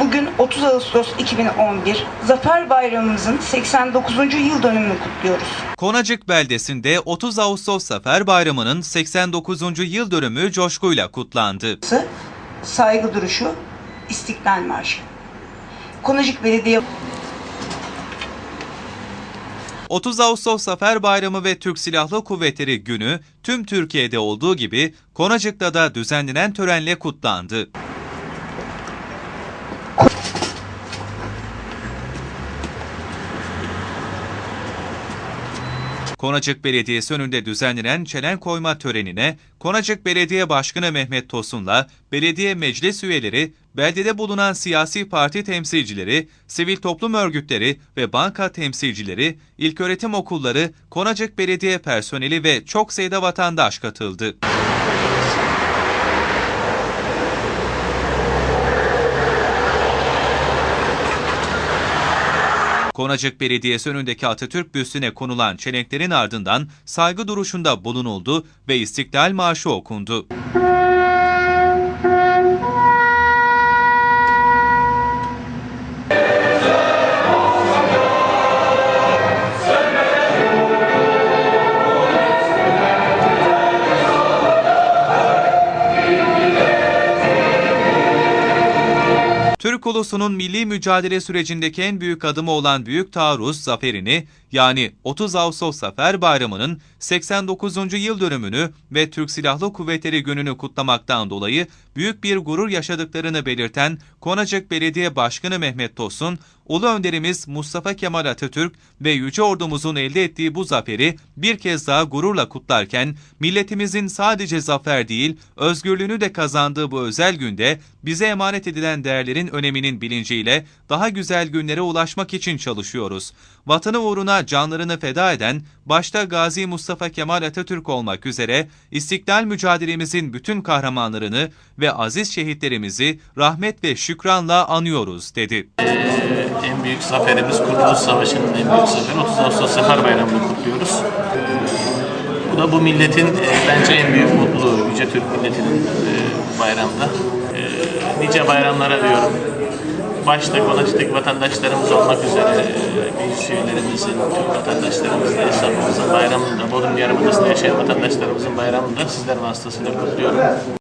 Bugün 30 Ağustos 2011 Zafer Bayramımızın 89. yıl dönümünü kutluyoruz. Konacık beldesinde 30 Ağustos Zafer Bayramı'nın 89. yıl dönümü coşkuyla kutlandı. Saygı duruşu, İstiklal Marşı. Konacık Belediye 30 Ağustos Zafer Bayramı ve Türk Silahlı Kuvvetleri Günü tüm Türkiye'de olduğu gibi Konacık'ta da düzenlenen törenle kutlandı. Konacık Belediyesi önünde düzenlenen çelen koyma törenine Konacık Belediye Başkanı Mehmet Tosun'la belediye meclis üyeleri, beldede bulunan siyasi parti temsilcileri, sivil toplum örgütleri ve banka temsilcileri, ilköğretim okulları, Konacık Belediye personeli ve çok sayıda vatandaş katıldı. Konacık Belediyesi önündeki Atatürk büstüne konulan çelenklerin ardından saygı duruşunda bulunuldu ve İstiklal Marşı okundu. Türk ulusunun milli mücadele sürecindeki en büyük adımı olan Büyük Taarruz zaferini yani 30 Ağustos Zafer Bayramı'nın 89. yıl dönümünü ve Türk Silahlı Kuvvetleri Günü'nü kutlamaktan dolayı büyük bir gurur yaşadıklarını belirten Konacık Belediye Başkanı Mehmet Tosun, Ulu Önderimiz Mustafa Kemal Atatürk ve Yüce Ordumuzun elde ettiği bu zaferi bir kez daha gururla kutlarken, milletimizin sadece zafer değil, özgürlüğünü de kazandığı bu özel günde bize emanet edilen değerlerin öneminin bilinciyle daha güzel günlere ulaşmak için çalışıyoruz. Vatanı uğruna canlarını feda eden, başta Gazi Mustafa Kemal Atatürk olmak üzere istiklal mücadelemizin bütün kahramanlarını ve aziz şehitlerimizi rahmet ve şükranla anıyoruz, dedi. En büyük zaferimiz Kurtuluş Savaşı'nın en büyük zaferi 30 Ağustos Zafer Bayramı'nı kutluyoruz. Bu da bu milletin e, bence en büyük mutluluğu, Yüce Türk milletinin e, bayramda. E, Nice bayramlara diyorum. Başta Konacık'taki vatandaşlarımız olmak üzere e, meclis üyelerimizin, tüm vatandaşlarımızın, esnafımızın bayramında, Bodrum Yarımadası'nda yaşayan vatandaşlarımızın bayramında sizler vasıtasıyla kutluyorum.